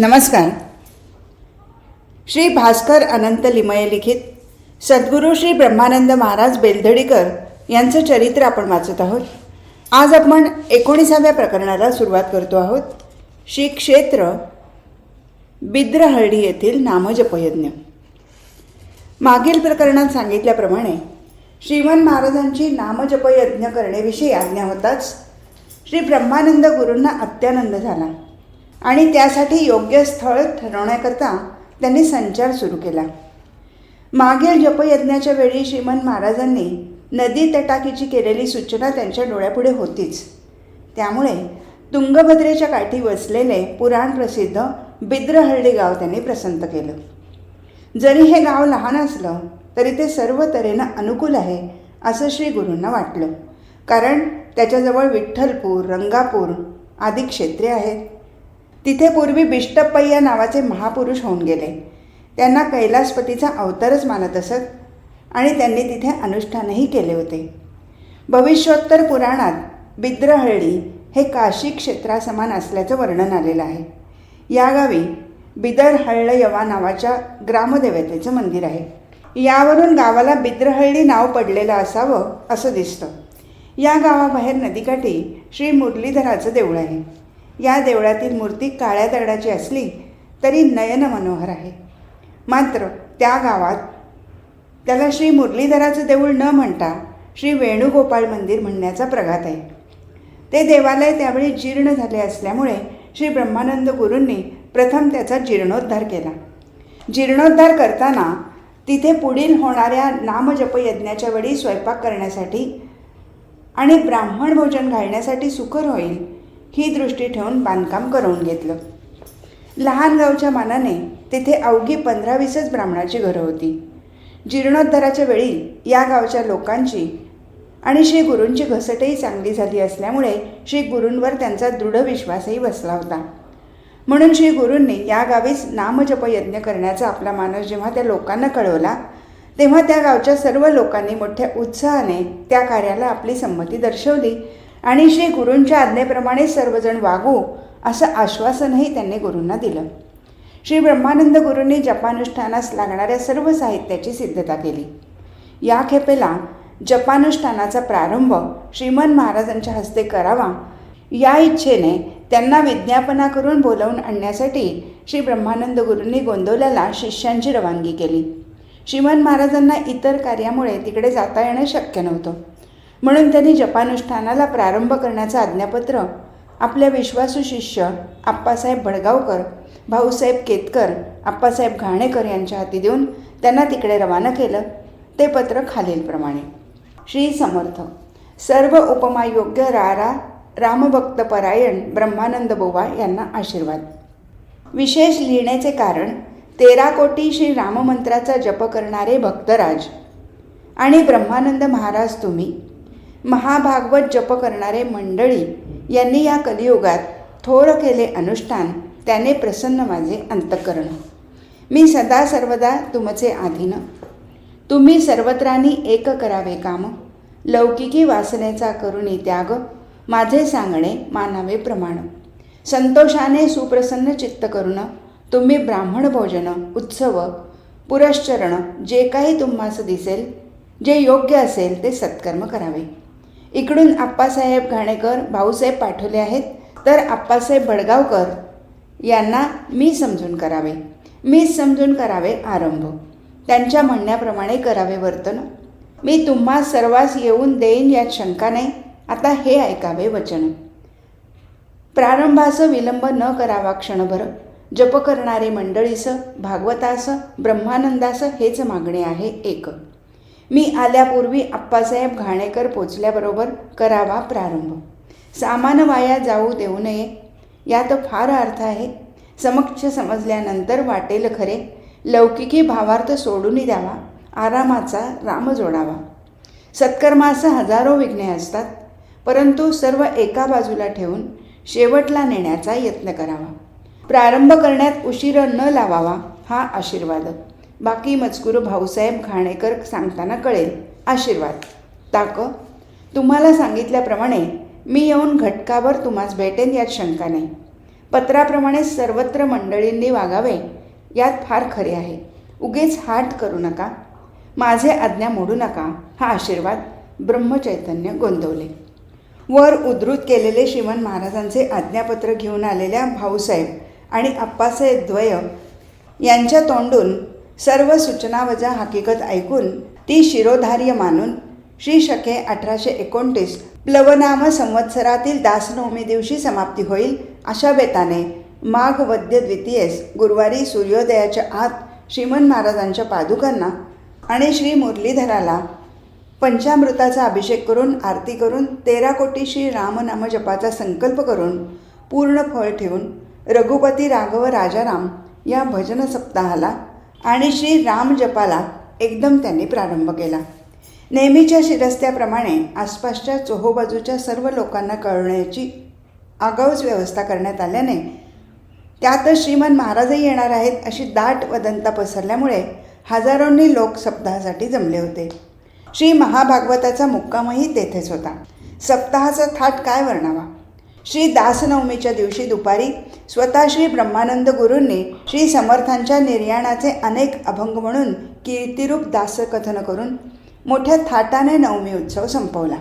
नमस्कार. श्री भास्कर अनंत लिमये लिखित सद्गुरू श्री ब्रह्मानंद महाराज बेलधडीकर यांचं चरित्र आपण वाचत आहोत. आज आपण एकोणीसाव्या प्रकरणाला सुरुवात करतो आहोत. श्री क्षेत्र बिद्रहळडी येथील नामजपयज्ञ. मागील प्रकरणात सांगितल्याप्रमाणे श्रीमन महाराजांची नामजपयज्ञ करण्याविषयी आज्ञा होताच श्री ब्रह्मानंद गुरूंना अत्यानंद झाला. आणि त्यासाठी योग्य स्थळ ठरवण्याकरता त्यांनी संचार सुरू केला. मागील जपयज्ञाच्या वेळी श्रीमंत महाराजांनी नदी तटाकीची केलेली सूचना त्यांच्या डोळ्यापुढे होतीच. त्यामुळे तुंगभद्रेच्या काठी वसलेले पुराण प्रसिद्ध बिद्रहळ्ळी गाव त्यांनी प्रसंत केलं. जरी हे गाव लहान असलं तरी ते सर्व तऱ्हेनं अनुकूल आहे असं श्री गुरूंना वाटलं. कारण त्याच्याजवळ विठ्ठलपूर रंगापूर आदी क्षेत्रे आहेत. तिथे पूर्वी बिष्टप्पय्या नावाचे महापुरुष होऊन गेले. त्यांना कैलासपतीचा अवतारच मानत असत आणि त्यांनी तिथे अनुष्ठानही केले होते. भविष्योत्तर पुराणात बिद्रहळ्ळी हे काशी क्षेत्रासमान असल्याचं वर्णन आलेलं आहे. या गावी बिदरहळ्ळ यवा नावाच्या ग्रामदेवतेचं मंदिर आहे. यावरून गावाला बिद्रहळ्ळी नाव पडलेलं असावं असं दिसतं. या गावाबाहेर नदीकाठी श्री मुरलीधराचं देऊळ आहे. या देवळातील मूर्ती काळ्या दगडाची असली तरी नयन मनोहर आहे. मात्र त्या गावात त्याला श्री मुरलीधराचं देऊळ न म्हणता श्री वेणुगोपाळ मंदिर म्हणण्याचा प्रघात आहे. ते देवालय त्यावेळी जीर्ण झाले असल्यामुळे श्री ब्रह्मानंद गुरूंनी प्रथम त्याचा जीर्णोद्धार केला. जीर्णोद्धार करताना तिथे पुढील होणाऱ्या नामजप यज्ञाच्या वेळी स्वयंपाक करण्यासाठी आणि ब्राह्मण भोजन घालण्यासाठी सुकर होईल ही दृष्टी ठेवून बांधकाम करून घेतलं. लहान गावच्या मानाने तेथे अवघी पंधरा वीसच ब्राह्मणाची घरं होती. जीर्णोद्धाराच्या वेळी या गावच्या लोकांची आणि श्री गुरूंची घसटही चांगली झाली असल्यामुळे श्री गुरूंवर त्यांचा दृढ विश्वासही बसला होता. म्हणून श्री गुरूंनी या गावीच नामजपयज्ञ करण्याचा आपला मानस जेव्हा त्या लोकांना कळवला तेव्हा त्या गावच्या सर्व लोकांनी मोठ्या उत्साहाने त्या कार्याला आपली संमती दर्शवली आणि श्री गुरूंच्या आज्ञेप्रमाणे सर्वजण वागू असं आश्वासनही त्यांनी गुरूंना दिलं. श्री ब्रह्मानंद गुरूंनी जपानुष्ठानास लागणाऱ्या सर्व साहित्याची सिद्धता केली. या खेपेला जपानुष्ठानाचा प्रारंभ श्रीमन महाराजांच्या हस्ते करावा या इच्छेने त्यांना विज्ञापना करून बोलावून आणण्यासाठी श्री ब्रह्मानंद गुरूंनी गोंदवल्याला शिष्यांची रवानगी केली. श्रीमन महाराजांना इतर कार्यामुळे तिकडे जाता येणं शक्य नव्हतं. म्हणून त्यांनी जपानुष्ठानाला प्रारंभ करण्याचं आज्ञापत्र आपल्या विश्वासू शिष्य आप्पासाहेब भडगावकर भाऊसाहेब केतकर आप्पासाहेब घाणेकर यांच्या हाती देऊन त्यांना तिकडे रवाना केलं. ते पत्र खालीलप्रमाणे. श्री समर्थ. सर्व उपमायोग्य रारा रामभक्त परायण ब्रह्मानंद बोवा यांना आशीर्वाद. विशेष लिहिण्याचे कारण तेरा कोटी श्री राममंत्राचा जप करणारे भक्तराज आणि ब्रह्मानंद महाराज तुम्ही महाभागवत जप करणारे मंडळी यांनी या कलियुगात थोर केले अनुष्ठान त्याने प्रसन्न माझे अंतकरण. मी सदा सर्वदा तुमचे आधीन. तुम्ही सर्वत्रानी एक करावे काम. लौकिकी वासनेचा करुणी त्याग माझे सांगणे मानावे प्रमाण. संतोषाने सुप्रसन्न चित्त करून तुम्ही ब्राह्मण भोजन उत्सव पुरश्चरण जे काही तुम्हास दिसेल जे योग्य असेल ते सत्कर्म करावे. इकडून आप्पासाहेब घाणेकर भाऊसाहेब पाठवले आहेत. तर आप्पासाहेब बडगावकर यांना मी समजून करावे. मी समजून करावे आरंभ. त्यांच्या म्हणण्याप्रमाणे करावे वर्तन. मी तुम्हा सर्वांस येऊन देईन यात शंका नाही आता हे ऐकावे वचन. प्रारंभास विलंब न करावा क्षणभर. जप करणारे मंडळीस भागवतास ब्रह्मानंदास हेच मागणे आहे एक. मी आल्यापूर्वी आप्पासाहेब घाणेकर पोचल्याबरोबर करावा प्रारंभ. सामान वाया जाऊ देऊ नये यात फार अर्थ आहे. समक्ष समजल्यानंतर वाटेल खरे. लौकिकी भावार्थ सोडूनही द्यावा आरामाचा राम जोडावा. सत्कर्मास हजारो विघ्ने असतात परंतु सर्व एका बाजूला ठेवून शेवटला नेण्याचा यत्न करावा. प्रारंभ करण्यात उशीर न लावावा हा आशीर्वाद. बाकी मजकूर भाऊसाहेब घाणेकर सांगताना कळेल. आशीर्वाद. ताक तुम्हाला सांगितल्याप्रमाणे मी येऊन घटकावर तुम्हास भेटेन यात शंका नाही. पत्राप्रमाणे सर्वत्र मंडळींनी वागावे यात फार खरे आहे. उगेच हाट करू नका. माझे आज्ञा मोडू नका. हा आशीर्वाद ब्रह्मचैतन्य गोंदवले. वर उद्धृत केलेले श्रीमन महाराजांचे आज्ञापत्र घेऊन आलेल्या भाऊसाहेब आणि आप्पासाहेब द्वय यांच्या तोंडून सर्व सूचना वजा हकीकत ऐकून ती शिरोधार्य मानून श्री शके अठराशे एकोणतीस प्लवनाम संवत्सरातील दासनवमी दिवशी समाप्ती होईल अशा बेताने माघ वद्य द्वितीयेस गुरुवारी सूर्योदयाच्या आत श्रीमन महाराजांच्या पादुकांना आणि श्री मुरलीधराला पंचामृताचा अभिषेक करून आरती करून तेरा कोटी श्री रामनाम जपाचा संकल्प करून पूर्ण फळ ठेवून रघुपती राघव राजाराम या भजन सप्ताहाला आणि श्री राम जपाला एकदम त्यांनी प्रारंभ केला. नेहमीच्या शिरस्त्याप्रमाणे आसपासच्या चोहोबाजूच्या सर्व लोकांना कळण्याची आगाऊच व्यवस्था करण्यात आल्याने त्यातच श्रीमंत महाराजही येणार आहेत अशी दाट वदंता पसरल्यामुळे हजारोंनी लोक सप्ताहासाठी जमले होते. श्री महाभागवताचा मुक्कामही तेथेच होता. सप्ताहाचा थाट काय वर्णावा? श्री दासनवमीच्या दिवशी दुपारी स्वतः श्री ब्रह्मानंद गुरूंनी श्री समर्थांच्या निर्याणाचे अनेक अभंग म्हणून कीर्तिरूप दासकथन करून मोठ्या थाटाने नवमी उत्सव संपवला.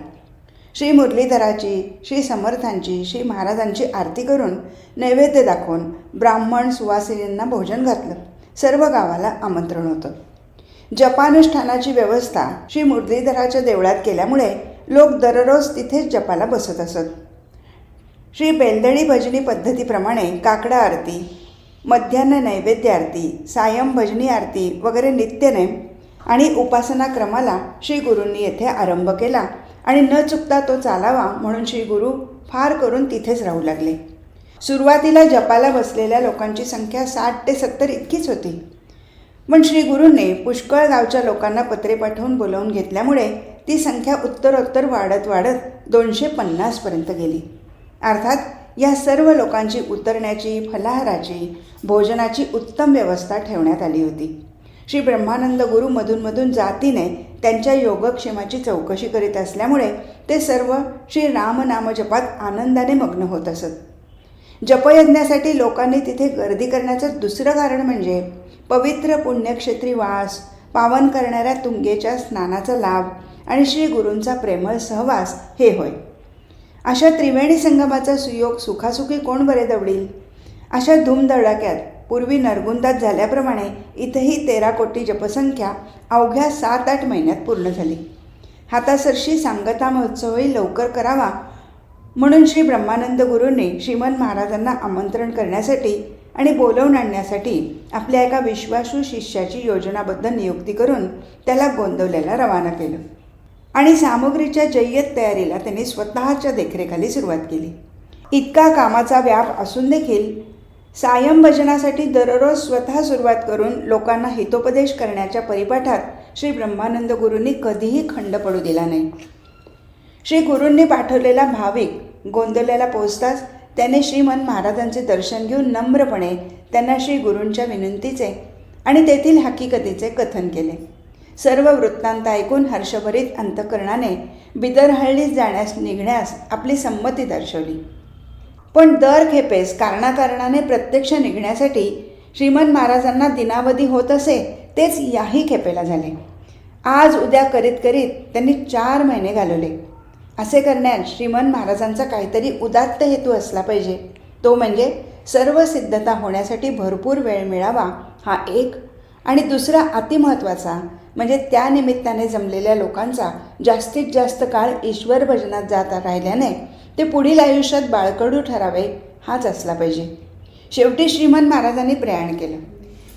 श्री मुरलीधराची श्री समर्थांची श्री महाराजांची आरती करून नैवेद्य दाखवून ब्राह्मण सुवासिनींना भोजन घातलं. सर्व गावाला आमंत्रण होतं. जपानुष्ठानाची व्यवस्था श्री मुरलीधराच्या देवळात केल्यामुळे लोक दररोज तिथेच जपाला बसत असत. श्री बेलदणी भजनी पद्धतीप्रमाणे काकडा आरती मध्यान्ह नैवेद्य आरती सायं भजनी आरती वगैरे नित्यनेम आणि उपासना क्रमाला श्री गुरूंनी येथे आरंभ केला आणि न चुकता तो चालावा म्हणून श्री गुरु फार करून तिथेच राहू लागले. सुरुवातीला जपाला बसलेल्या लोकांची संख्या साठ ते सत्तर इतकीच होती. पण श्री गुरूंनी पुष्कळ गावच्या लोकांना पत्रे पाठवून बोलावून घेतल्यामुळे ती संख्या उत्तरोत्तर वाढत वाढत दोनशे पन्नासपर्यंत गेली. अर्थात या सर्व लोकांची उतरण्याची फलाहाराची भोजनाची उत्तम व्यवस्था ठेवण्यात आली होती. श्री ब्रह्मानंद गुरु मधूनमधून जातीने त्यांच्या योगक्षेमाची चौकशी करीत असल्यामुळे ते सर्व श्री रामनाम जपात आनंदाने मग्न होत असत. जपयज्ञासाठी लोकांनी तिथे गर्दी करण्याचं दुसरं कारण म्हणजे पवित्र पुण्यक्षेत्री वास पावन करणाऱ्या तुंगेच्या स्नानाचा लाभ आणि श्री गुरूंचा प्रेमळ सहवास हे होय. अशा त्रिवेणी संगमाचा सुयोग सुखासुखी कोण बरे दवडील? अशा धूमधडाक्यात पूर्वी नरगुंदात झाल्याप्रमाणे इथेही तेरा कोटी जपसंख्या अवघ्या सात आठ महिन्यात पूर्ण झाली. हातासरशी सांगता महोत्सवही लवकर करावा म्हणून श्री ब्रह्मानंद गुरूंनी श्रीमंत महाराजांना आमंत्रण करण्यासाठी आणि बोलवून आणण्यासाठी आपल्या एका विश्वासू शिष्याची योजनाबद्ध नियुक्ती करून त्याला गोंदवल्याला रवाना केलं. आणि सामग्रीच्या जय्यत तयारीला त्यांनी स्वतःच्या देखरेखाली सुरुवात केली. इतका कामाचा व्याप असून देखील सायं भजनासाठी दररोज स्वतः सुरुवात करून लोकांना हितोपदेश करण्याच्या परिपाठात श्री ब्रह्मानंद गुरूंनी कधीही खंड पडू दिला नाही. श्री गुरूंनी पाठवलेला भाविक गोंदवल्याला पोहोचताच त्याने श्रीमन महाराजांचे दर्शन घेऊन नम्रपणे त्यांना श्री गुरूंच्या विनंतीचे आणि तेथील हकीकतीचे कथन केले. सर्व वृत्तांत ऐकून हर्षभरीत अंतकरणाने बिदरहळ्ळीत जाण्यास निघण्यास आपली संमती दर्शवली. पण दर खेपेस कारणाकारणाने प्रत्यक्ष निघण्यासाठी श्रीमंत महाराजांना दिनावधी होत असे तेच याही खेपेला झाले. आज उद्या करीत करीत त्यांनी चार महिने घालवले. असे करण्यात श्रीमंत महाराजांचा काहीतरी उदात्त हेतू असला पाहिजे. तो म्हणजे सर्व सिद्धता होण्यासाठी भरपूर वेळ मिळावा हा एक आणि दुसरा अतिमहत्त्वाचा म्हणजे त्या निमित्ताने जमलेल्या लोकांचा जास्तीत जास्त काळ ईश्वर भजनात जात राहिल्याने ते पुढील आयुष्यात बाळकडू ठरावे हाच असला पाहिजे. शेवटी श्रीमन महाराजांनी प्रयाण केलं.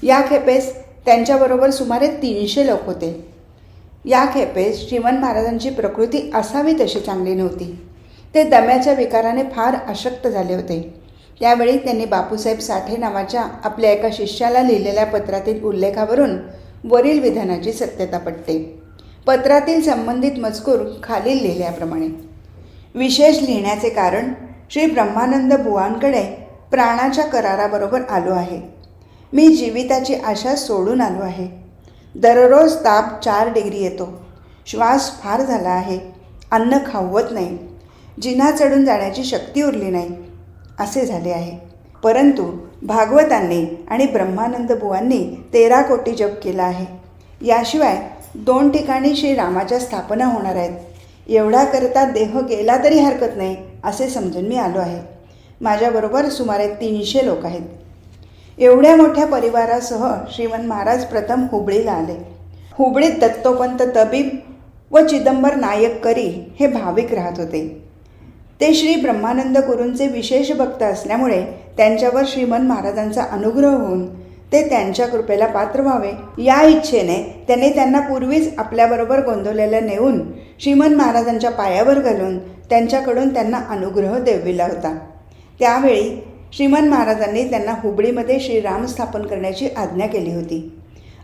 या खेपेस त्यांच्याबरोबर सुमारे तीनशे लोक होते. या खेपेस श्रीमन महाराजांची प्रकृती असावी तशी चांगली नव्हती. ते दम्याच्या विकाराने फार अशक्त झाले होते. त्यावेळी त्यांनी बापूसाहेब साठे नावाच्या आपल्या एका शिष्याला लिहिलेल्या पत्रातील उल्लेखावरून वरील विधानाची सत्यता पटते. पत्रातील संबंधित मजकूर खालील लिहिल्याप्रमाणे. विशेष लिहिण्याचे कारण श्री ब्रह्मानंद बुवांकडे प्राणाच्या कराराबरोबर आलो आहे. मी जीविताची आशा सोडून आलो आहे. दररोज ताप चार डिग्री येतो. श्वास फार झाला आहे. अन्न खावत नाही. जिना चढून जाण्याची शक्ती उरली नाही. असे झाले आहे. परंतु भागवतांनी आणि ब्रह्मानंद बुवांनी तेरा कोटी जप केला आहे. याशिवाय दोन ठिकाणी श्रीरामाच्या स्थापना होणार आहेत. एवढा करता देह गेला तरी हरकत नाही असे समजून मी आलो आहे. माझ्याबरोबर सुमारे तीनशे लोक आहेत. एवढ्या मोठ्या परिवारासह श्रीमंत महाराज प्रथम हुबळीला आले. हुबळीत दत्तोपंत तबीब व चिदंबर नायक करी हे भाविक राहत होते. ते श्री ब्रह्मानंद गुरूंचे विशेष भक्त असल्यामुळे त्यांच्यावर श्रीमंत महाराजांचा अनुग्रह होऊन ते त्यांच्या कृपेला पात्र व्हावे. या इच्छेने त्यांनी त्यांना पूर्वीच आपल्याबरोबर गोंदवलेल्या नेऊन श्रीमंत महाराजांच्या पायावर घालून त्यांच्याकडून त्यांना अनुग्रह देविला होता. त्यावेळी श्रीमंत महाराजांनी त्यांना हुबळीमध्ये श्रीराम स्थापन करण्याची आज्ञा केली होती.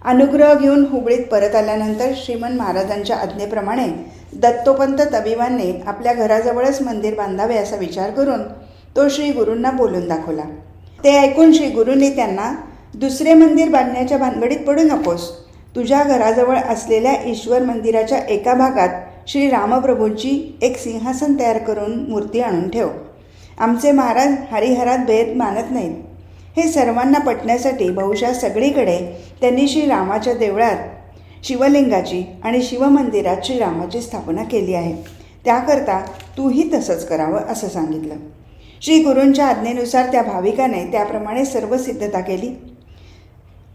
अनुग्रह घेऊन हुबळीत परत आल्यानंतर श्रीमंत महाराजांच्या आज्ञेप्रमाणे दत्तोपंत तबिबांनी आपल्या घराजवळच मंदिर बांधावे असा विचार करून तो श्री गुरूंना बोलून दाखवला. ते ऐकून श्री गुरूंनी त्यांना दुसरे मंदिर बांधण्याच्या भानगडीत पडू नकोस. तुझ्या घराजवळ असलेल्या ईश्वर मंदिराच्या एका भागात श्री रामप्रभूंची एक सिंहासन तयार करून मूर्ती आणून ठेव. आमचे महाराज हरिहरात भेद मानत नाहीत. हे सर्वांना पटण्यासाठी बहुशा सगळीकडे त्यांनी श्रीरामाच्या देवळात शिवलिंगाची आणि शिवमंदिरात श्रीरामाची स्थापना केली आहे. त्याकरता तूही तसंच करावं असं सांगितलं. श्री गुरूंच्या आज्ञेनुसार त्या भाविकाने त्याप्रमाणे सर्व सिद्धता केली.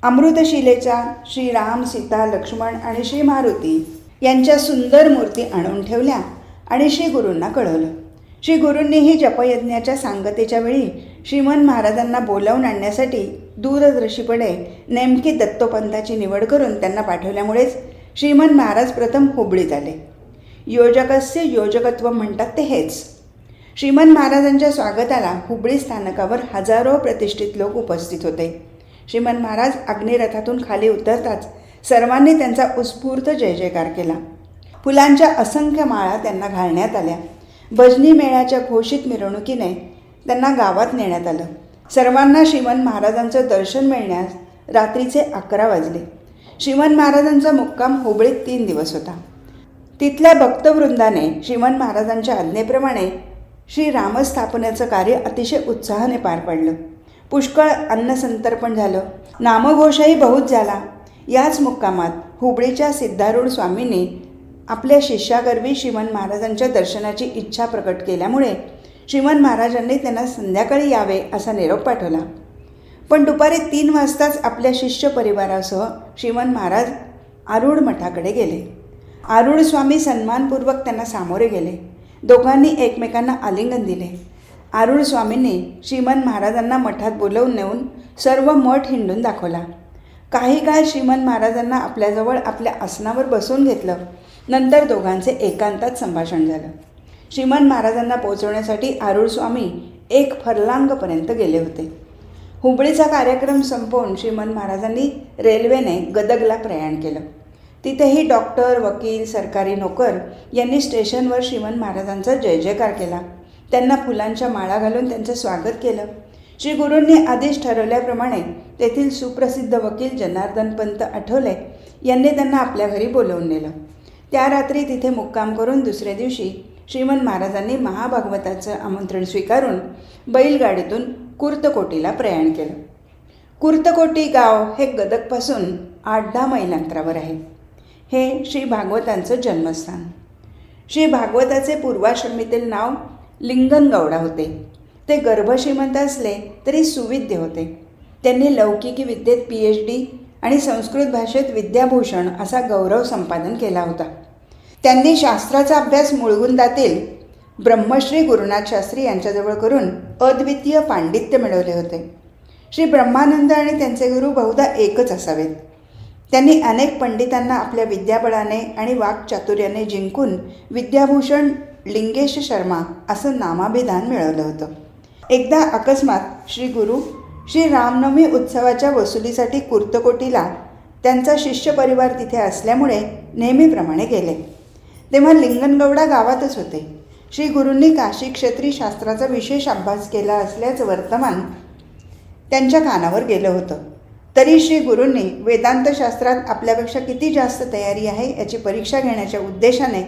अमृतशिलेच्या श्रीराम सीता लक्ष्मण आणि श्री मारुती यांच्या सुंदर मूर्ती आणून ठेवल्या आणि श्री गुरूंना कळवलं. श्री गुरूंनीही जपयज्ञाच्या सांगतेच्या वेळी श्रीमंत महाराजांना बोलावून आणण्यासाठी दूरदर्शीपणे नेमकी दत्तोपंथाची निवड करून त्यांना पाठवल्यामुळेच श्रीमंत महाराज प्रथम हुबळीत आले. योजकस्य योजकत्व म्हणतात ते हेच. श्रीमंत महाराजांच्या स्वागताला हुबळी स्थानकावर हजारो प्रतिष्ठित लोक उपस्थित होते. श्रीमंत महाराज अग्निरथातून खाली उतरताच सर्वांनी त्यांचा उत्स्फूर्त जय जयकार केला. फुलांच्या असंख्य माळा त्यांना घालण्यात आल्या. भजनी मेळ्याच्या घोषित मिरवणुकीने त्यांना गावात नेण्यात आलं. सर्वांना श्रीमंत महाराजांचं दर्शन मिळण्यास रात्रीचे अकरा वाजले. श्रीमंत महाराजांचा मुक्काम हुबळीत तीन दिवस होता. तिथल्या भक्तवृंदाने श्रीमंत महाराजांच्या आज्ञेप्रमाणे श्री रामस्थापनेचं कार्य अतिशय उत्साहाने पार पडलं. पुष्कळ अन्नसंतर्पण झालं. नामघोषही बहुत झाला. याच मुक्कामात हुबळीच्या सिद्धारूढ स्वामींनी आपल्या शिष्यागर्वी श्रीमंत महाराजांच्या दर्शनाची इच्छा प्रकट केल्यामुळे श्रीमंत महाराजांनी त्यांना संध्याकाळी यावे असा निरोप पाठवला. पण दुपारी तीन वाजताच आपल्या शिष्य परिवारासह श्रीमंत महाराज आरूढ मठाकडे गेले. आरूढ स्वामी सन्मानपूर्वक त्यांना सामोरे गेले. दोघांनी एकमेकांना आलिंगन दिले. आरुळ स्वामींनी श्रीमंत महाराजांना मठात बोलवून नेऊन सर्व मठ हिंडून दाखवला. काही काळ श्रीमंत महाराजांना आपल्याजवळ आपल्या आसनावर बसवून घेतलं. नंतर दोघांचे एकांतात संभाषण झालं. श्रीमंत महाराजांना पोचवण्यासाठी आरुळ स्वामी एक फरलांगपर्यंत गेले होते. हुबळीचा कार्यक्रम संपवून श्रीमंत महाराजांनी रेल्वेने गदगला प्रयाण केलं. तिथेही डॉक्टर वकील सरकारी नोकर यांनी स्टेशनवर श्रीमंत महाराजांचा जय जयकार केला. त्यांना फुलांच्या माळा घालून त्यांचं स्वागत केलं. श्री गुरूंनी आधीच ठरवल्याप्रमाणे तेथील सुप्रसिद्ध वकील जनार्दन पंत आठवले यांनी त्यांना आपल्या घरी बोलवून नेलं. त्या रात्री तिथे मुक्काम करून दुसऱ्या दिवशी श्रीमंत महाराजांनी महाभागवताचं आमंत्रण स्वीकारून बैलगाडीतून कुर्तकोटीला प्रयाण केलं. कुर्तकोटी गाव हे गदकपासून आठ दहा मैल अंतरावर आहे. हे श्री भागवतांचं जन्मस्थान. श्री भागवताचे पूर्वाश्रमीतील नाव लिंगनगौडा होते. ते गर्भश्रीमंत असले तरी सुविद्य होते. त्यांनी लौकिकी विद्येत पी एच डी आणि संस्कृत भाषेत विद्याभूषण असा गौरव संपादन केला होता. त्यांनी शास्त्राचा अभ्यास मुळगुंदातील ब्रह्मश्री गुरुनाथ शास्त्री यांच्याजवळ करून अद्वितीय पांडित्य मिळवले होते. श्री ब्रह्मानंद आणि त्यांचे गुरु बहुधा एकच असावेत. त्यांनी अनेक पंडितांना आपल्या विद्याबळाने आणि वाक्चातुर्याने जिंकून विद्याभूषण लिंगेश शर्मा असं नामाभिधान मिळवलं होतं. एकदा अकस्मात श्री गुरु श्री रामनवमी उत्सवाच्या वसुलीसाठी कुर्तकोटीला त्यांचा शिष्य परिवार तिथे असल्यामुळे नेहमीप्रमाणे गेले. तेव्हा लिंगनगौडा गावातच होते. श्री गुरूंनी काशी क्षेत्री शास्त्राचा विशेष अभ्यास केला असल्याचं वर्तमान त्यांच्या कानावर गेलं होतं. तरी श्री गुरूंनी वेदांतशास्त्रात आपल्यापेक्षा किती जास्त तयारी आहे याची परीक्षा घेण्याच्या उद्देशाने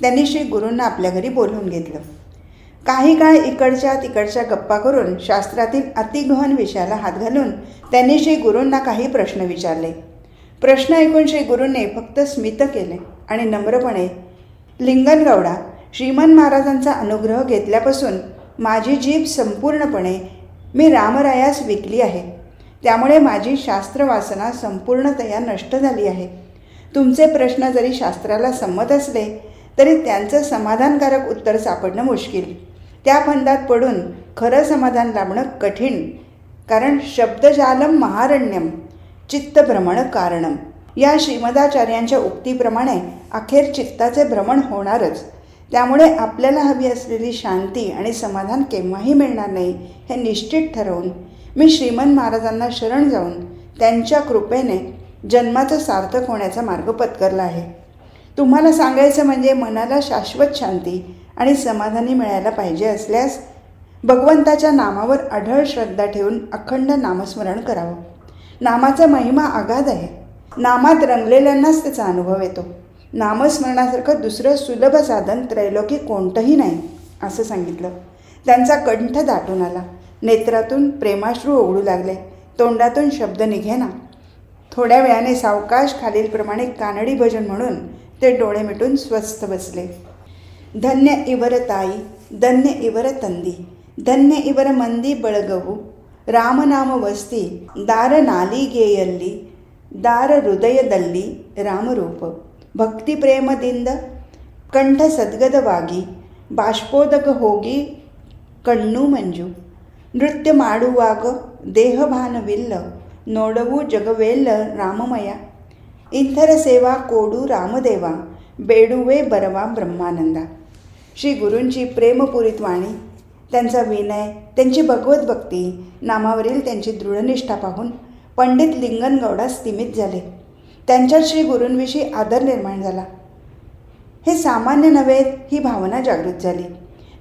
त्यांनी श्री गुरूंना आपल्या घरी बोलवून घेतलं. काही काळ इकडच्या तिकडच्या गप्पा करून शास्त्रातील अतिगहन विषयाला हात घालून त्यांनी श्री गुरूंना काही प्रश्न विचारले. प्रश्न ऐकून श्री गुरूंनी फक्त स्मित केले आणि नम्रपणे लिंगनगौडा श्रीमन महाराजांचा अनुग्रह घेतल्यापासून माझी जीभ संपूर्णपणे मी रामरायास विकली आहे. त्यामुळे माझी शास्त्रवासना संपूर्णतया नष्ट झाली आहे. तुमचे प्रश्न जरी शास्त्राला संमत असले तरी त्यांचं समाधानकारक उत्तर सापडणं मुश्किल. त्या फंदात पडून खरं समाधान लाभणं कठीण कारण शब्दजालम महारण्यम चित्तभ्रमण कारणम. या श्रीमदाचार्यांच्या उक्तीप्रमाणे अखेर चित्ताचे भ्रमण होणारच. त्यामुळे आपल्याला हवी असलेली शांती आणि समाधान केव्हाही मिळणार नाही हे निश्चित ठरवून मी श्रीमंत महाराजांना शरण जाऊन त्यांच्या कृपेने जन्माचं सार्थक होण्याचा मार्ग पत्करला आहे. तुम्हाला सांगायचं म्हणजे मनाला शाश्वत शांती आणि समाधानी मिळायला पाहिजे असल्यास भगवंताच्या नामावर अढळ श्रद्धा ठेवून अखंड नामस्मरण करावं. नामाचा महिमा अगाध आहे. नामात रंगलेल्यांनाच त्याचा अनुभव येतो. नामस्मरणासारखं दुसरं सुलभ साधन त्रैलोकी कोणतंही नाही असं सांगितलं. त्यांचा कंठ दाटून आला. नेत्रातून प्रेमाश्रू ओघळू लागले. तोंडातून शब्द निघेना. थोड्या वेळाने सावकाश खालीलप्रमाणे कानडी भजन म्हणून ते डोळे मिटून स्वस्थ बसले. धन्य इवर ताई धन्य इवर तंदी धन्य इवर मंदी बळगवू. रामनाम वस्ती दार नाली गेयल्ली दार हृदयदल्ली रामरूप भक्तिप्रेमदिंद कंठ सद्गद वागी बाष्पोदक होगी कण्णू मंजू. नृत्य ನೃತ್ಯ ಮಾಡುವಾಗ ದೇಹಭಾನವಿಲ್ಲ ನೋಡವು ಜಗವೆಲ್ಲ ರಾಮಮಯ. ಇಂಥರ ಸೇವಾ कोडू रामदेवा बेडुवे बरवा ब्रह्मानंदा श्री गुरूंची प्रेमपूरित वाणी त्यांचा विनय त्यांची भगवत नामावरील त्यांची दृढनिष्ठा पाहून पंडित लिंगन गौडा स्थिमित झाले त्यांच्या श्री गुरूंविषयी आदर निर्माण झाला हे सामान्य नव्हे ही भावना जागृत झाली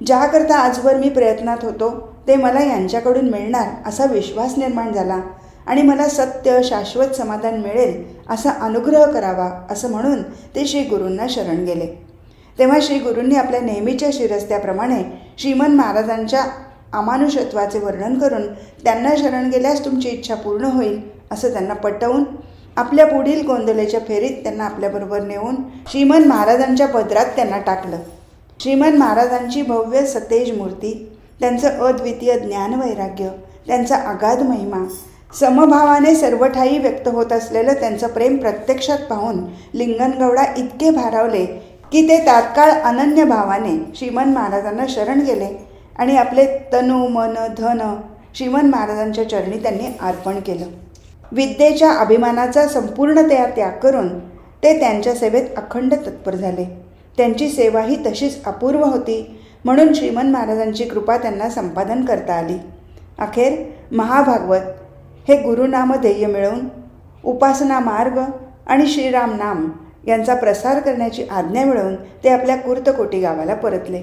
ज्याकरता आजवर मी प्रयत्नात होतो ते मला यांच्याकडून मिळणार असा विश्वास निर्माण झाला आणि मला सत्य शाश्वत समाधान मिळेल असा अनुग्रह करावा असं म्हणून ते श्री गुरूंना शरण गेले. तेव्हा श्री गुरूंनी आपल्या नेहमीच्या शिरस्त्याप्रमाणे श्रीमन महाराजांच्या अमानुषत्वाचे वर्णन करून त्यांना शरण गेल्यास तुमची इच्छा पूर्ण होईल असं त्यांना पटवून आपल्या पुढील गोंदलेच्या फेरीत त्यांना आपल्याबरोबर नेऊन श्रीमन महाराजांच्या पदरात त्यांना टाकलं. श्रीमन महाराजांची भव्य सतेज मूर्ती त्यांचं अद्वितीय ज्ञानवैराग्य त्यांचा अगाध महिमा समभावाने सर्वठाई व्यक्त होत असलेलं त्यांचं प्रेम प्रत्यक्षात पाहून लिंगनगौडा इतके भारावले की ते तात्काळ अनन्य भावाने श्रीमन महाराजांना शरण गेले आणि आपले तनु मन धन श्रीमन महाराजांच्या चरणी त्यांनी अर्पण केलं. विद्येच्या अभिमानाचा संपूर्णतया त्याग करून ते त्यांच्या सेवेत अखंड तत्पर झाले. त्यांची सेवा ही तशीच अपूर्व होती. म्हणून श्रीमन महाराजांची कृपा त्यांना संपादन करता आली. अखेर महाभागवत हे गुरुनाम ध्येय मिळवून उपासना मार्ग आणि श्रीराम नाम यांचा प्रसार करण्याची आज्ञा मिळवून ते आपल्या कुर्तकोटी गावाला परतले.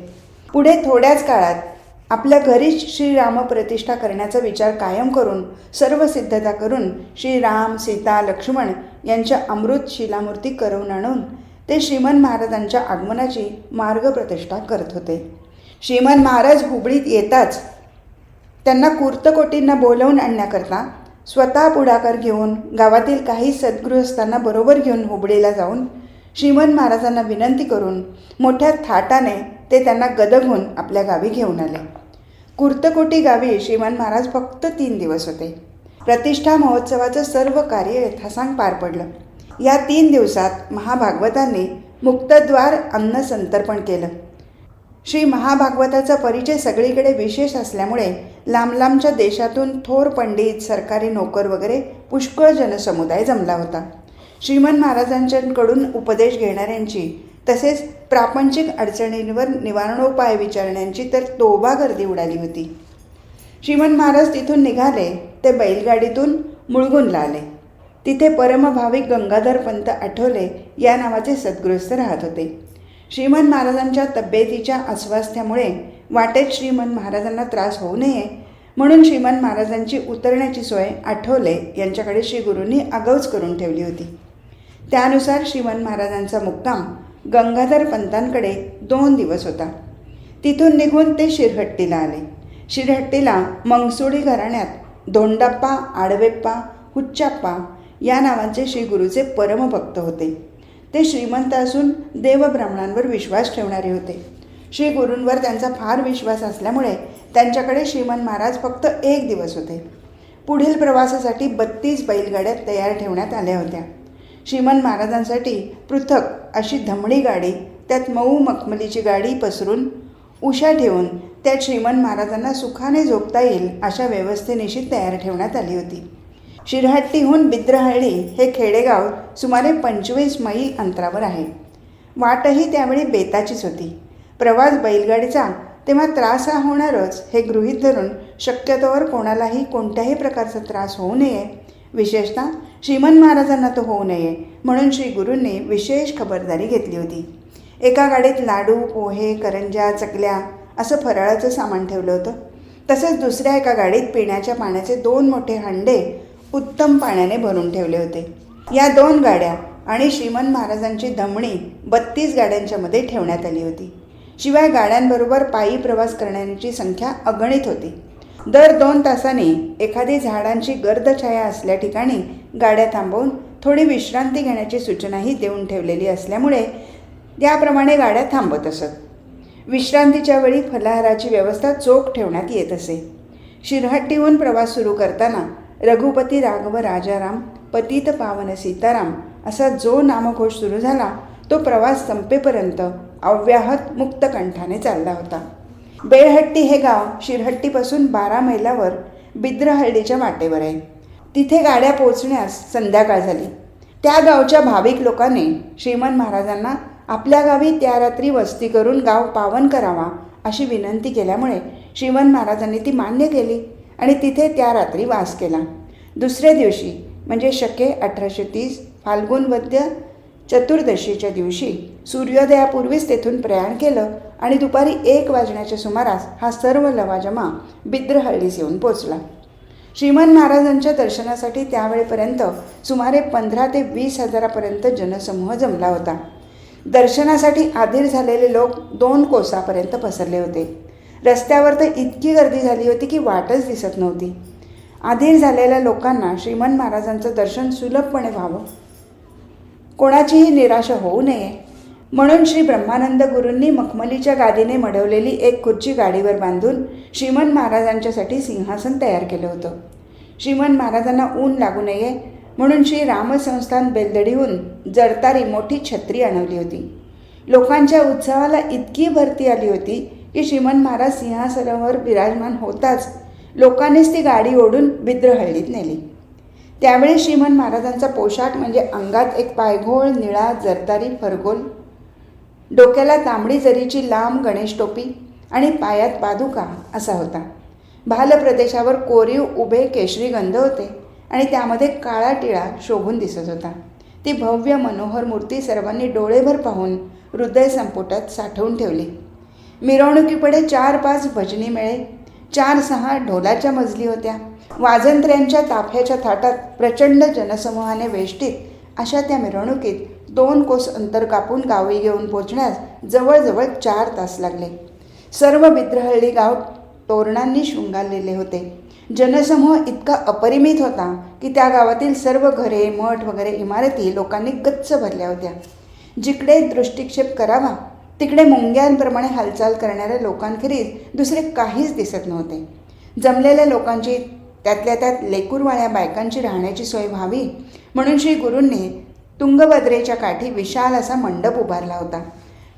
पुढे थोड्याच काळात आपल्या घरीच श्रीराम प्रतिष्ठा करण्याचा विचार कायम करून सर्व सिद्धता करून श्रीराम सीता लक्ष्मण यांच्या अमृत शिलामूर्ती करवून आणून ते श्रीमन महाराजांच्या आगमनाची मार्ग प्रतिष्ठा करत होते. श्रीमन महाराज हुबळीत येताच त्यांना कुर्तकोटींना बोलवून आणण्याकरता स्वतः पुढाकार घेऊन गावातील काही सद्गृहस्थांना बरोबर घेऊन हुबळीला जाऊन श्रीमन महाराजांना विनंती करून मोठ्या थाटाने ते त्यांना गदगून आपल्या गावी घेऊन आले. कुर्तकोटी गावी श्रीमान महाराज फक्त तीन दिवस होते. प्रतिष्ठा महोत्सवाचं सर्व कार्य यथासांग पार पडलं. या तीन दिवसात महाभागवतांनी मुक्तद्वार अन्न संतर्पण केलं. श्री महाभागवताचा परिचय सगळीकडे विशेष असल्यामुळे लांबलांबच्या देशातून थोर पंडित सरकारी नोकर वगैरे पुष्कळ जनसमुदाय जमला होता. श्रीमंत महाराजांच्याकडून उपदेश घेणाऱ्यांची तसेच प्रापंचिक अडचणींवर निवारणोपाय विचारण्यांची तर तोबा गर्दी उडाली होती. श्रीमंत महाराज तिथून निघाले ते बैलगाडीतून मुळगुनला आले. तिथे परमभाविक गंगाधर पंत आठवले या नावाचे सद्गृहस्थ राहत होते. श्रीमंत महाराजांच्या तब्येतीच्या अस्वास्थ्यामुळे वाटेत श्रीमंत महाराजांना त्रास होऊ नये म्हणून श्रीमंत महाराजांची उतरण्याची सोय आठवले यांच्याकडे श्री गुरूंनी आगाऊच करून ठेवली होती. त्यानुसार श्रीमंत महाराजांचा मुक्काम गंगाधर पंतांकडे दोन दिवस होता. तिथून निघून ते शिरहट्टीला आले. शिरहट्टीला मंगसुडी घराण्यात धोंडप्पा आडवेप्पा हुच्चाप्पा या नावांचे श्री गुरुचे परमभक्त होते. ते श्रीमंत असून देवब्राह्मणांवर विश्वास ठेवणारे होते. श्री गुरूंवर त्यांचा फार विश्वास असल्यामुळे त्यांच्याकडे श्रीमंत महाराज फक्त एक दिवस होते. पुढील प्रवासासाठी बत्तीस बैलगाड्या तयार ठेवण्यात आल्या होत्या. श्रीमंत महाराजांसाठी पृथक अशी धमणी गाडी त्यात मऊ मखमलीची गाडी पसरून उशा ठेवून त्यात श्रीमंत महाराजांना सुखाने झोपता येईल अशा व्यवस्थेनिशी तयार ठेवण्यात आली होती. शिरहट्टीहून बिद्रहळ्ळी हे खेडेगाव सुमारे पंचवीस मैल अंतरावर आहे. वाटही त्यावेळी बेताचीच होती. प्रवास बैलगाडीचा तेव्हा त्रास हा होणारच हे गृहीत धरून शक्यतोवर कोणालाही कोणत्याही प्रकारचा त्रास होऊ नये. विशेषतः श्रीमंत महाराजांना तो होऊ नये म्हणून श्री गुरूंनी विशेष खबरदारी घेतली होती. एका गाडीत लाडू पोहे करंज्या चकल्या असं फराळाचं सामान ठेवलं होतं. तसंच दुसऱ्या एका गाडीत पिण्याच्या पाण्याचे दोन मोठे हंडे उत्तम पाण्याने भरून ठेवले होते. या दोन गाड्या आणि श्रीमंत महाराजांची धमणी बत्तीस गाड्यांच्या मध्ये ठेवण्यात आली होती. शिवाय गाड्यांबरोबर पायी प्रवास करणाऱ्यांची संख्या अगणित होती. दर दोन तासांनी एखादी झाडांची गर्द छाया असल्या ठिकाणी गाड्या थांबवून थोडी विश्रांती घेण्याची सूचनाही देऊन ठेवलेली असल्यामुळे त्याप्रमाणे गाड्या थांबत असत. विश्रांतीच्या वेळी फलाहाराची व्यवस्था चोख ठेवण्यात येत असे. शिरहट्टीहून प्रवास सुरू करताना रघुपती राघव राजाराम पतित पावन सीताराम असा जो नामघोष सुरू झाला तो प्रवास संपेपर्यंत अव्याहत मुक्त कंठाने चालला होता. बेळहट्टी हे गाव शिरहट्टीपासून बारा मैलावर बिद्रहळ्ळीच्या वाटेवर आहे. तिथे गाड्या पोचण्यास संध्याकाळ झाली. त्या गावच्या भाविक लोकांनी श्रीमंत महाराजांना आपल्या गावी त्या रात्री वस्ती करून गाव पावन करावा अशी विनंती केल्यामुळे श्रीमंत महाराजांनी ती मान्य केली. आणि तिथे त्या रात्री वास केला. दुसऱ्या दिवशी म्हणजे शके अठराशे तीस फाल्गुन वद्य चतुर्दशीच्या दिवशी सूर्योदयापूर्वीच तेथून प्रयाण केलं आणि दुपारी एक वाजण्याच्या सुमारास हा सर्व लवाजमा बिद्रहळ्ळीस येऊन पोचला. श्रीमंत महाराजांच्या दर्शनासाठी त्यावेळेपर्यंत सुमारे पंधरा ते वीस हजारापर्यंत जनसमूह जमला होता. दर्शनासाठी आधीर झालेले लोक दोन कोसापर्यंत पसरले होते. रस्त्यावर तर इतकी गर्दी झाली होती की वाटच दिसत नव्हती. आधीर झालेल्या लोकांना श्रीमंत महाराजांचं दर्शन सुलभपणे व्हावं. कोणाचीही निराशा होऊ नये. म्हणून श्री ब्रह्मानंद गुरूंनी मखमलीच्या गादीने मढवलेली एक खुर्ची गाडीवर बांधून श्रीमंत महाराजांच्यासाठी सिंहासन तयार केलं होतं. श्रीमंत महाराजांना ऊन लागू नये म्हणून श्री रामसंस्थान बेलदडीहून जरतारी मोठी छत्री आणवली होती. लोकांच्या उत्सवाला इतकी भरती आली होती की श्रीमंत महाराज सिंहासनावर विराजमान होताच लोकांनीच ती गाडी ओढून बिद्रहळ्ळीत नेली. त्यावेळी श्रीमंत महाराजांचा पोशाख म्हणजे अंगात एक पायघोळ निळा जरदारी फरगोल डोक्याला तांबडी जरीची लांब गणेश टोपी आणि पायात पादुका असा होता. भाल प्रदेशावर कोरीव उभे केशरी गंध होते आणि त्यामध्ये काळा टिळा शोभून दिसत होता. ती भव्य मनोहर मूर्ती सर्वांनी डोळेभर पाहून हृदय संपुटात साठवून ठेवली. मिरवणुकीपुढे चार पाच भजनी मेळे. चार सहा ढोलाच्या मजली होत्या. वाजंत्र्यांच्या ताफ्याच्या थाटात प्रचंड जनसमूहाने वेष्टीत अशा त्या मिरवणुकीत दोन कोस अंतर कापून गावी घेऊन पोचण्यास जवळजवळ चार तास लागले. सर्व बिद्रहळ्ळी गाव तोरणांनी शृंगारलेले होते. जनसमूह इतका अपरिमित होता की त्या गावातील सर्व घरे मठ वगैरे इमारती लोकांनी गच्च भरल्या होत्या. जिकडे दृष्टिक्षेप करावा तिकडे मुंग्यांप्रमाणे हालचाल करणाऱ्या लोकांखेरीज दुसरे काहीच दिसत नव्हते. जमलेल्या लोकांची त्यातल्या त्यात लेकूरवाळ्या बायकांची राहण्याची सोय व्हावी म्हणून श्री गुरूंनी तुंगभद्रेच्या काठी विशाल असा मंडप उभारला होता.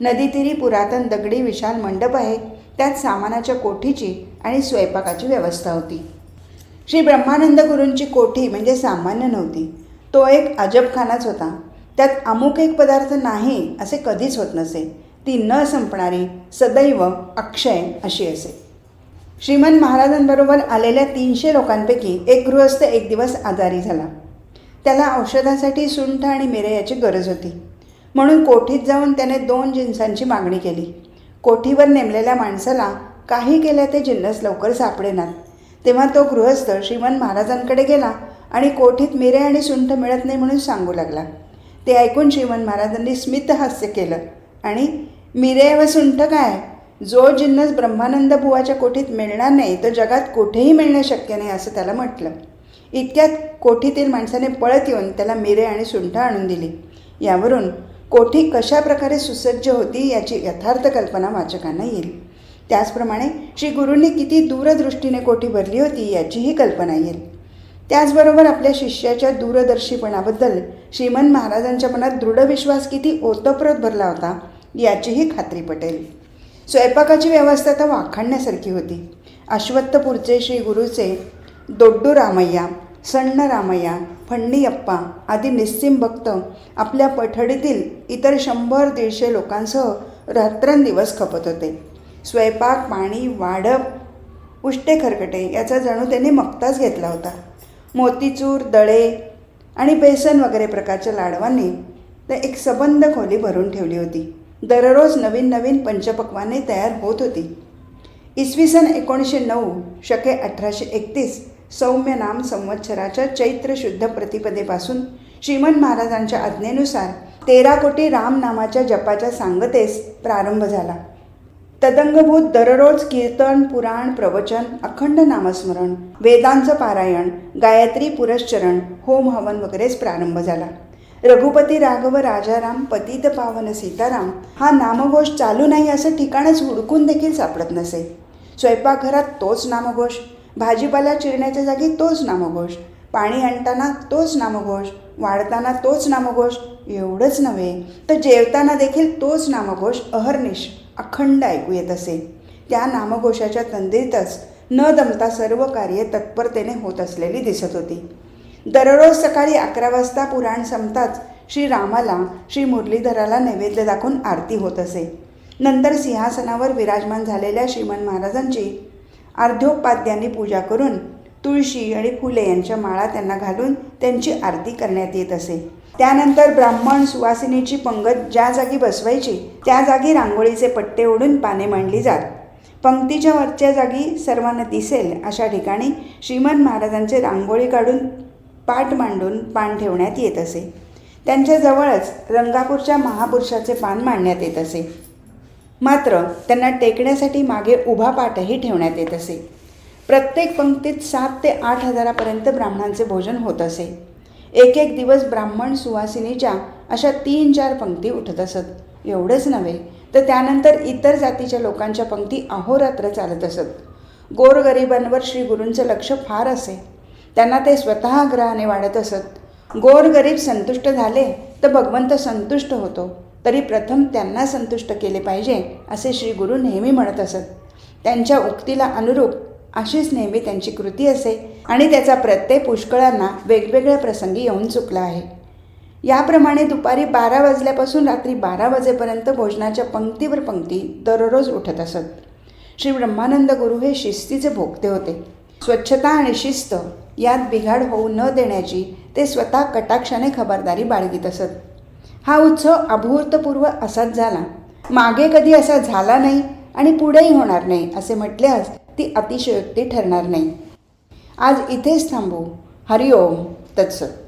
नदीतीरी पुरातन दगडी विशाल मंडप आहे त्यात सामानाच्या कोठीची आणि स्वयंपाकाची व्यवस्था होती. श्री ब्रह्मानंद गुरूंची कोठी म्हणजे सामान्य नव्हती. तो एक अजबखानाच होता. त्यात अमुक एक पदार्थ नाही असे कधीच होत नसे. ती न संपणारी सदैव अक्षय अशी असे. श्रीमंत महाराजांबरोबर आलेल्या तीनशे लोकांपैकी एक गृहस्थ एक दिवस आजारी झाला. त्याला औषधासाठी सुंठ आणि मिरे याची गरज होती. म्हणून कोठीत जाऊन त्याने दोन जिन्सांची मागणी केली. कोठीवर नेमलेल्या माणसाला काही केल्या ते जिन्नस लवकर सापडेनात. तेव्हा तो गृहस्थ श्रीमंत महाराजांकडे गेला आणि कोठीत मिरे आणि सुंठ मिळत नाही म्हणून सांगू लागला. ते ऐकून श्रीमंत महाराजांनी स्मितहास्य केलं आणि मिरे व सुंठ काय? जो जिन्नस ब्रह्मानंद बुवाच्या कोठीत मिळणार नाही तो जगात कुठेही मिळणं शक्य नाही असं त्याला म्हटलं. इतक्यात कोठीतील माणसाने पळत येऊन त्याला मिरे आणि सुंठ आणून दिली. यावरून कोठी कशा प्रकारे सुसज्ज होती याची यथार्थ कल्पना वाचकांना येईल. त्याचप्रमाणे श्री गुरूंनी किती दूरदृष्टीने कोठी भरली होती याचीही कल्पना येईल. त्याचबरोबर आपल्या शिष्याच्या दूरदर्शीपणाबद्दल श्रीमंत महाराजांच्या मनात दृढ विश्वास किती ओतप्रोत भरला होता याचीही खात्री पटेल. स्वयंपाकाची व्यवस्था तर वाखाणण्यासारखी होती. अश्वत्थपूरचे श्री गुरुचे दोड्डू रामय्या सण्ण रामय्या फण्णीयप्पा आदी निस्सीम भक्त आपल्या पठडीतील इतर शंभर दीडशे लोकांसह रात्रंदिवस खपत होते. स्वयंपाक पाणी वाढप उष्टे खरकटे याचा जणू त्यांनी मक्ताच घेतला होता. मोतीचूर दळे आणि बेसन वगैरे प्रकारच्या लाडवांनी तर एक सबंध खोली भरून ठेवली होती. दररोज नवीन नवीन पंचपक्वाने तयार होत होती. इसवी सन एकोणीसशे नऊ शके अठराशे एकतीस सौम्य नाम संवत्सराच्या चैत्र शुद्ध प्रतिपदेपासून श्रीमंत महाराजांच्या आज्ञेनुसार तेरा कोटी राम नामाच्या जपाच्या सांगतेस प्रारंभ झाला. तदंगभूत दररोज कीर्तन पुराण प्रवचन अखंड नामस्मरण वेदांचं पारायण गायत्री पुरश्चरण होम हवन वगैरेच प्रारंभ झाला. रघुपती राघव राजाराम पतित पावन सीताराम हा नामघोष चालू नाही असं ठिकाणच हुडकून देखील सापडत नसे. स्वयंपाकघरात तोच नामघोष भाजीपाला चिरण्याच्या जागी तोच नामघोष पाणी आणताना तोच नामघोष वाढताना तोच नामघोष एवढंच नव्हे तर जेवताना देखील तोच नामघोष अहर्निश अखंड ऐकू येत असे. त्या नामघोषाच्या तंदीतच न दमता सर्व कार्य तत्परतेने होत असलेली दिसत होती. दररोज सकाळी अकरा वाजता पुराण संपताच श्री रामाला श्री मुरलीधराला नैवेद्य दाखवून आरती होत असे. नंतर सिंहासनावर विराजमान झालेल्या श्रीमंत महाराजांची अर्ध्योपाद्यांनी पूजा करून तुळशी आणि फुले यांच्या माळा त्यांना घालून त्यांची आरती करण्यात येत असे. त्यानंतर ब्राह्मण सुवासिनीची पंगत ज्या जागी बसवायची त्या जागी रांगोळीचे पट्टे ओढून पाने मांडली जात. पंक्तीच्या वरच्या जागी सर्वांना दिसेल अशा ठिकाणी श्रीमंत महाराजांचे रांगोळी काढून पाट मांडून पान ठेवण्यात येत असे. त्यांच्याजवळच रंगापूरच्या महापुरुषाचे पान मांडण्यात येत असे. मात्र त्यांना टेकण्यासाठी मागे उभा पाटही ठेवण्यात येत असे. प्रत्येक पंक्तीत सात ते आठ हजारापर्यंत ब्राह्मणांचे भोजन होत असे. एक एक दिवस ब्राह्मण सुवासिनीच्या अशा तीन चार पंक्ती उठत असत. एवढंच नव्हे तर त्यानंतर इतर जातीच्या लोकांच्या पंक्ती अहोरात्र चालत असत. गोरगरिबांवर श्री गुरूंचं लक्ष फार असे. त्यांना ते स्वतः ग्रहाने वाढत असत. गोरगरीब संतुष्ट झाले तर भगवंत संतुष्ट होतो. तरी प्रथम त्यांना संतुष्ट केले पाहिजे असे श्री गुरु नेहमी म्हणत असत. त्यांच्या उक्तीला अनुरूप अशीच नेहमी त्यांची कृती असे आणि त्याचा प्रत्यय पुष्कळांना वेगवेगळ्या प्रसंगी येऊन चुकला आहे. याप्रमाणे दुपारी बारा वाजल्यापासून रात्री बारा वाजेपर्यंत भोजनाच्या पंक्तीवर पंक्ती दररोज उठत असत. श्री ब्रह्मानंद गुरु हे शिस्तीचे भोगते होते. स्वच्छता आणि शिस्त यात बिघाड होऊ न देण्याची ते स्वतः कटाक्षाने खबरदारी बाळगीत असत. हा उत्सव अभूतपूर्व असाच झाला. मागे कधी असा झाला नाही आणि पुढेही होणार नाही असे म्हटल्यास ती अतिशयोक्ती ठरणार नाही. आज इथेच थांबू. हरिओम. तत्सत.